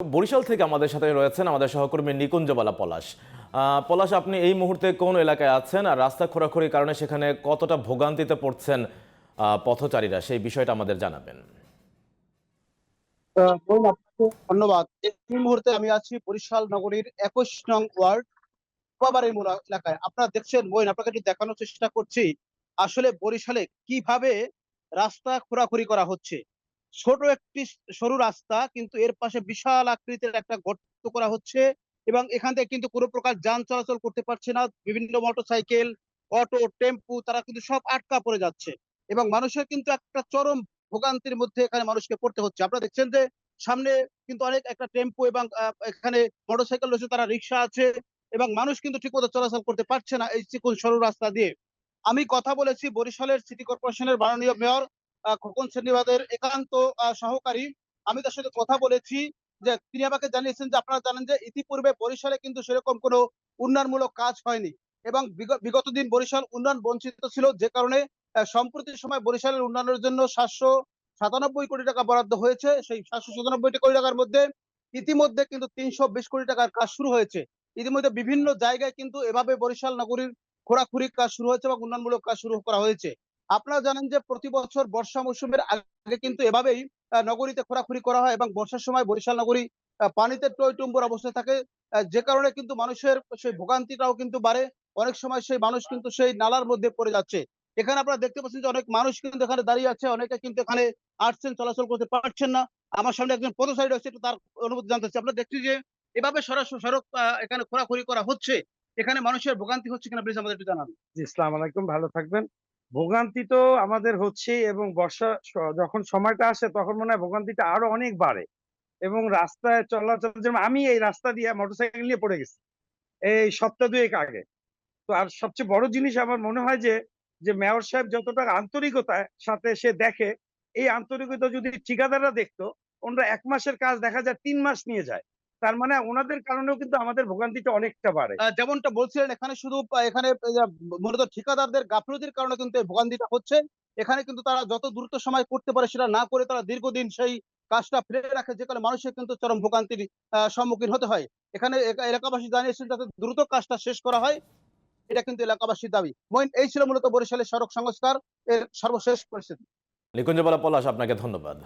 বরিশাল থেকে আমাদের সাথে রয়েছেন আমাদের সহকর্মী নিকুঞ্জবালা পলাশ। পলাশ, আপনি এই মুহূর্তে কোন এলাকায় আছেন আর রাস্তা খোরাখুরির কারণে সেখানে কতটা ভোগান্তিতে পড়ছেন পথচারীরা? সেই বিষয়টা আমাদের জানাবেন। ধন্যবাদ। এই মুহূর্তে আমি আছি বরিশাল নগরীর একুশ নং ওয়ার্ড বাবারের মোড়া এলাকায়। আপনারা দেখছেন, মইন, আপনাকে একটু দেখানোর চেষ্টা করছি, আসলে বরিশালে কীভাবে রাস্তা খোরাখুরি করা হচ্ছে। ছোট একটি সরু রাস্তা, কিন্তু এর পাশে বিশাল আকৃতির একটা গর্ত করা হচ্ছে এবং এখান থেকে কিন্তু কোনো প্রকার যান চলাচল করতে পারছে না। বিভিন্ন মোটরসাইকেল, অটো, টেম্পু তারা কিন্তু সব আটকা পড়ে যাচ্ছে এবং মানুষের কিন্তু একটা চরম ভোগান্তির মধ্যে এখানে মানুষকে পড়তে হচ্ছে। আপনারা দেখছেন যে সামনে কিন্তু অনেক একটা টেম্পো এবং এখানে মোটরসাইকেল রয়েছে, তারা রিক্সা আছে এবং মানুষ কিন্তু ঠিকমতো চলাচল করতে পারছে না এই চিকুন সরু রাস্তা দিয়ে। আমি কথা বলেছি বরিশালের সিটি কর্পোরেশনের মাননীয় মেয়র খোকন শ্রীনিবাদের একান্ত সহকারী। আমি তার সাথে কথা বলেছি যে তিনি আমাকে জানিয়েছেন যে আপনারা জানেন যে ইতিপূর্বে বরিশালে কিন্তু সেরকম কোনো উন্নয়নমূলক কাজ হয়নি এবং বিগত দিন বরিশাল উন্নয়ন বঞ্চিত ছিল যে কারণে সম্প্রতি সময় বরিশালের উন্নয়নের জন্য সাতশো সাতানব্বই কোটি টাকা বরাদ্দ হয়েছে। সেই সাতশো সাতানব্বই কোটি টাকার মধ্যে ইতিমধ্যে কিন্তু তিনশো বিশ কোটি টাকার কাজ শুরু হয়েছে। ইতিমধ্যে বিভিন্ন জায়গায় কিন্তু এভাবে বরিশাল নগরীর খোরাখুরি কাজ শুরু হয়েছে এবং উন্নয়নমূলক কাজ শুরু করা হয়েছে। আপনারা জানেন যে প্রতি বছর বর্ষা মৌসুমের আগে কিন্তু এভাবেই নগরীতে খোরাখুরি করা হয় এবং বর্ষার সময় বরিশাল নগরী পানিতে টইটুম্বর অবস্থায় থাকে যে কারণে কিন্তু মানুষের সেই ভোগান্তিটাও কিন্তু বাড়ে। অনেক সময় সেই মানুষ কিন্তু সেই নালার মধ্যে পড়ে যাচ্ছে। এখানে আপনারা দেখতে পাচ্ছেন যে অনেক মানুষ কিন্তু এখানে দাঁড়িয়ে আছে, অনেকে কিন্তু এখানে আসছেন, চলাচল করতে পারছেন না। আমার সামনে একজন পথচারী রয়েছে তার অনুভূতি জানতে চাচ্ছি। আপনারা দেখছি যে এভাবে সরাসরি সড়ক এখানে খোরাখুরি করা হচ্ছে। এখানে মানুষের ভোগান্তি হচ্ছে কিনা প্লিজ আমাদের একটু জানান। ইসলাম আলাইকুম, ভালো থাকবেন। ভোগান্তি তো আমাদের হচ্ছে এবং বর্ষা যখন সময়টা আসে তখন মনে হয় ভোগান্তিটা আরও অনেক বাড়ে এবং রাস্তায় চলাচল, যেমন আমি এই রাস্তা দিয়ে মোটরসাইকেল নিয়ে পড়ে গেছি এই সপ্তাহ দুয়েক আগে। তো আর সবচেয়ে বড় জিনিস আমার মনে হয় যে যে মেয়র সাহেব যতটা আন্তরিকতার সাথে সে দেখে, এই আন্তরিকতা যদি ঠিকাদাররা দেখতো, ওনারা এক মাসের কাজ দেখা যায় তিন মাস নিয়ে যায়। তার মানে ওনাদের কারণেও কিন্তু আমাদের ভোগান্তিটা অনেকটা বাড়ে। যেমনটা বলছিলেন এখানে শুধু এখানে মূলত ঠিকাদারদের গাফলতির কারণে কিন্তু এই ভোগান্তিটা হচ্ছে। এখানে কিন্তু তারা যত দ্রুত সময় করতে পারে সেটা না করে তারা দীর্ঘদিন সেই কাজটা ফেলে রাখে যে কারণে মানুষের কিন্তু চরম ভোগান্তির সম্মুখীন হতে হয়। এখানে এলাকাবাসী জানিয়েছেন যাতে দ্রুত কাজটা শেষ করা হয় এটা কিন্তু এলাকাবাসীর দাবি। মইন এই ছিল মূলত বরিশালের সড়ক সংস্কার এর সর্বশেষ পরিস্থিতি। নিকুঞ্জবালা পলাশ আপনাকে ধন্যবাদ।